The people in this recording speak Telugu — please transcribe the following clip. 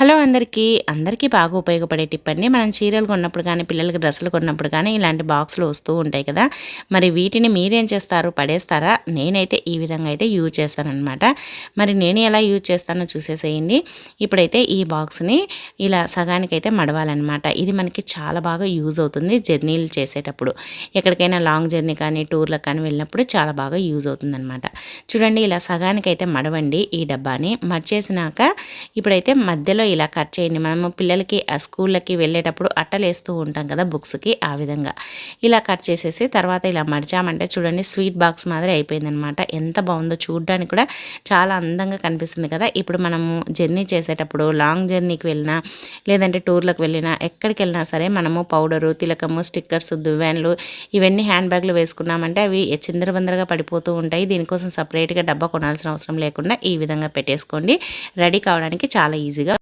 హలో అందరికీ. అందరికీ బాగా ఉపయోగపడే టిప్ అండి. మనం చీరలు కొన్నప్పుడు కానీ పిల్లలకి డ్రెస్సులు కొన్నప్పుడు కానీ ఇలాంటి బాక్సులు వస్తూ ఉంటాయి కదా. మరి వీటిని మీరేం చేస్తారు? పడేస్తారా? నేనైతే ఈ విధంగా అయితే యూజ్ చేస్తానమాట మరి నేను ఎలా యూజ్ చేస్తానో చూసేసేయండి. ఇప్పుడైతే ఈ బాక్స్ని ఇలా సగానికైతే మడవాలన్నమాట. ఇది మనకి చాలా బాగా యూజ్ అవుతుంది జర్నీలు చేసేటప్పుడు. ఎక్కడికైనా లాంగ్ జర్నీ కానీ టూర్లకు కానీ వెళ్ళినప్పుడు చాలా బాగా యూజ్ అవుతుందన్నమాట. చూడండి ఇలా సగానికైతే మడవండి ఈ డబ్బాని. మర్చేసినాక ఇప్పుడైతే మధ్యలో ఇలా కట్ చేయండి. మనము పిల్లలకి ఆ స్కూళ్ళకి వెళ్ళేటప్పుడు అట్టలు వేస్తూ ఉంటాం కదా బుక్స్కి ఆ విధంగా. ఇలా కట్ చేసేసి తర్వాత ఇలా మడిచామంటే చూడండి స్వీట్ బాక్స్ మాదిరి అయిపోయిందనమాట ఎంత బాగుందో చూడడానికి కూడా చాలా అందంగా కనిపిస్తుంది కదా. ఇప్పుడు మనము జర్నీ చేసేటప్పుడు లాంగ్ జర్నీకి వెళ్ళినా లేదంటే టూర్లకు వెళ్ళినా ఎక్కడికి వెళ్ళినా సరే మనము పౌడరు తిలకము స్టిక్కర్స్ దువ్వెన్లు ఇవన్నీ హ్యాండ్ బ్యాగ్లు వేసుకున్నామంటే అవి చిందరబందరగా పడిపోతూ ఉంటాయి. దీనికోసం సపరేట్గా డబ్బా కొనాల్సిన అవసరం లేకుండా ఈ విధంగా పెట్టేసుకోండి. రెడీ కావడానికి చాలా ఈజీగా